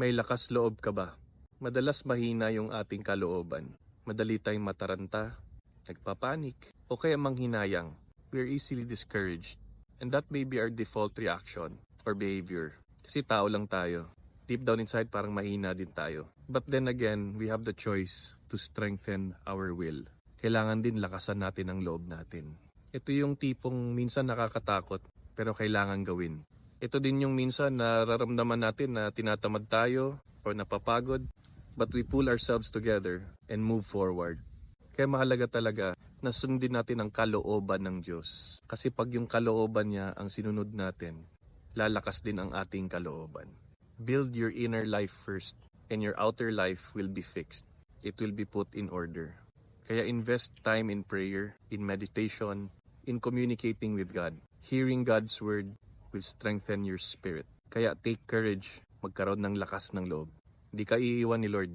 May lakas loob ka ba? Madalas mahina yung ating kalooban. Madali tayong mataranta, nagpapanik, o kaya manghinayang. We are easily discouraged. And that may be our default reaction or behavior. Kasi tao lang tayo. Deep down inside, parang mahina din tayo. But then again, we have the choice to strengthen our will. Kailangan din lakasan natin ang loob natin. Ito yung tipong minsan nakakatakot, pero kailangan gawin. Ito din yung minsan nararamdaman natin na tinatamad tayo or napapagod, but we pull ourselves together and move forward. Kaya mahalaga talaga na sundin natin ang kalooban ng Diyos. Kasi pag yung kalooban niya ang sinunod natin, lalakas din ang ating kalooban. Build your inner life first and your outer life will be fixed. It will be put in order. Kaya invest time in prayer, in meditation, in communicating with God. Hearing God's word will strengthen your spirit. Kaya take courage, magkaroon ng lakas ng loob. Hindi ka iiwan ni Lord.